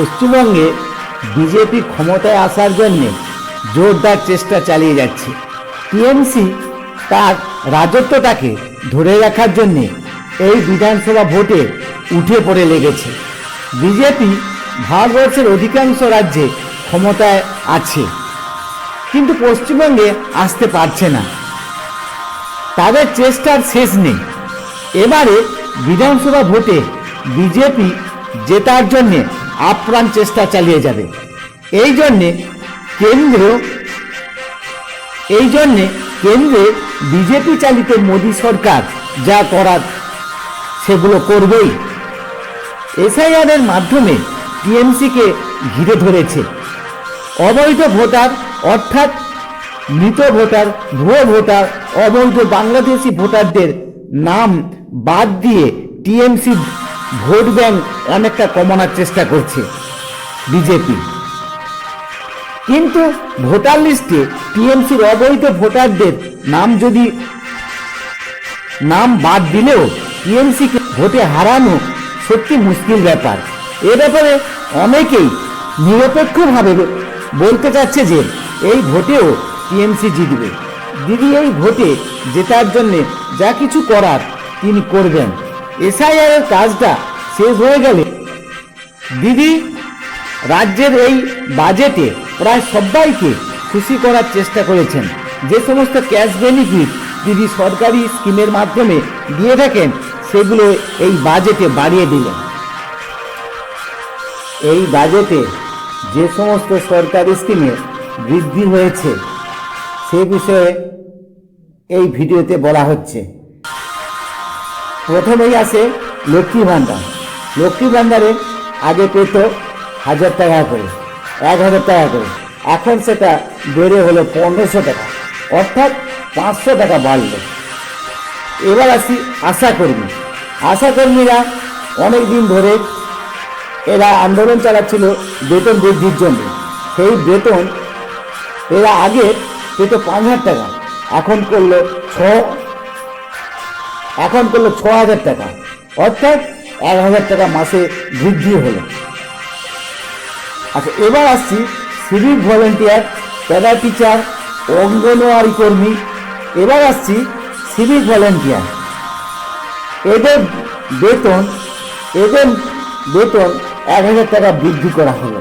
পশ্চিমবঙ্গে বিজেপি ক্ষমতায় আসার জন্যে জোরদার চেষ্টা চালিয়ে যাচ্ছে। টিএমসি তার রাজত্বটাকে ধরে রাখার জন্যে এই বিধানসভা ভোটে উঠে পড়ে লেগেছে। বিজেপি ভারতবর্ষের অধিকাংশ রাজ্যে ক্ষমতায় আছে, কিন্তু পশ্চিমবঙ্গে আসতে পারছে না। তাদের চেষ্টার শেষ নেই। এবারে বিধানসভা ভোটে বিজেপি জেতার জন্য আপ্রাণ চেষ্টা চালিয়ে যাবে। এই জন্যে কেন্দ্র, এই জন্যে কেন্দ্রে বিজেপি চালিত মোদী সরকার যা করার সেগুলো করবেই। এসআইআরের মাধ্যমে টিএমসিকে ঘিরে ধরেছে। অবৈধ ভোটার অর্থাৎ মৃত ভোটার, ভুয়ো ভোটার, অবৈধ বাংলাদেশি ভোটারদের নাম বাদ দিয়ে টিএমসি ভোট ব্যাংক অনেকটা কমানোর চেষ্টা করছে বিজেপি। কিন্তু ভোটার লিস্টে টিএমসির অবৈধ ভোটারদের নাম যদি নাম বাদ দিলেও টিএমসিকে ভোটে হারানো সত্যি মুশকিল ব্যাপার। এ ব্যাপারে অনেকেই নিরপেক্ষভাবে বলতে চাচ্ছে যে এই ভোটেও টিএমসি জিতবে। দিদি, এই ভোটে জেতার জন্য যা কিছু করার তিনি করবেন। এসআইআর এর কাজটা শেষ হয়ে গেলে দিদি, রাজ্যের এই বাজেটে প্রায় সবাইকে খুশি করার চেষ্টা করেছেন। যে সমস্ত ক্যাশ বেনিফিট দিদি সরকারি স্কিমের মাধ্যমে দিয়ে থাকেন, সেগুলো এই বাজেটে বাড়িয়ে দিলেন। এই বাজেটে যে সমস্ত সরকারি স্কিমে বৃদ্ধি হয়েছে, সে বিষয়ে এই ভিডিওতে বলা হচ্ছে। প্রথমেই আসে লক্ষ্মী ভাণ্ডার লক্ষ্মী ভাণ্ডারে আগে পেত হাজার টাকা করে, এক হাজার টাকা করে। এখন সেটা বেড়ে হলো পনেরোশো টাকা, অর্থাৎ পাঁচশো টাকা বাড়লো। এবার আসি আশাকর্মী আশাকর্মীরা অনেক দিন ধরে এরা আন্দোলন চালাচ্ছিল বেতন বৃদ্ধির জন্য। সেই বেতন এরা আগে পেত পাঁচ হাজার টাকা, এখন করল ছ এখন করল ছ হাজার টাকা। অর্থাৎ এক হাজার টাকা মাসে বৃদ্ধি হলো। আচ্ছা এবার আসছি civic volunteer para teacher anganwadi কর্মী। এবার আসছি সিভিক ভলেন্টিয়ার এদের বেতন এদের বেতন এক হাজার টাকা বৃদ্ধি করা হলো।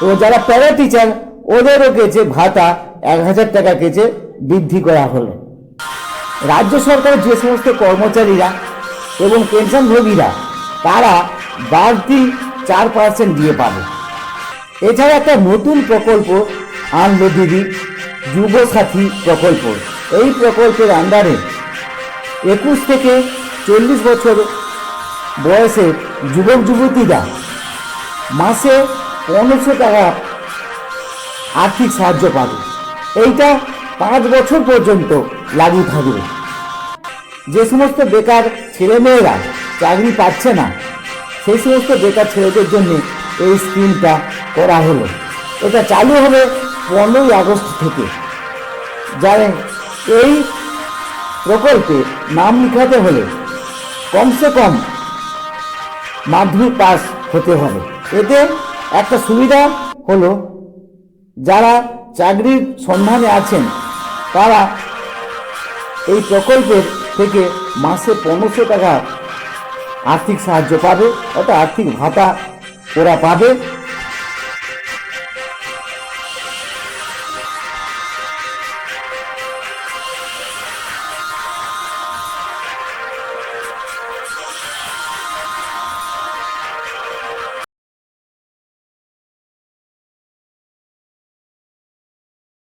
তো যারা প্যারা টিচার ওদেরও কেছে ভাতা এক হাজার টাকা কেছে বৃদ্ধি করা হলো। রাজ্য সরকারের যে সমস্ত কর্মচারীরা এবং পেনশনভোগীরা তারা বাড়তি চার পার্সেন্ট দিয়ে পাবে। এছাড়া একটা নতুন প্রকল্প আনলো দিদি, যুবসাথী প্রকল্প। এই প্রকল্পের আন্ডারে একুশ থেকে চল্লিশ বছর বয়সের যুবক যুবতীরা মাসে পনেরোশো টাকা আর্থিক সাহায্য পাবে। এইটা পাঁচ বছর পর্যন্ত লাগু থাকবে। যে সমস্ত বেকার ছেলেমেয়েরা চাকরি পাচ্ছে না সেই সমস্ত বেকার ছেলেদের জন্য এই স্কিমটা করা হলো। এটা চালু হবে পনেরোই আগস্ট থেকে। জানেন এই প্রকল্পে নাম লিখাতে হলে কমসে কম মাধ্যমিক পাস হতে হবে। এতে একটা সুবিধা হলো, যারা চাকরির সন্ধানে আছেন তারা এই প্রকল্পের থেকে মাসে পনেরোশো টাকা আর্থিক সাহায্য পাবে, অর্থাৎ আর্থিক ভাতা ওরা পাবে।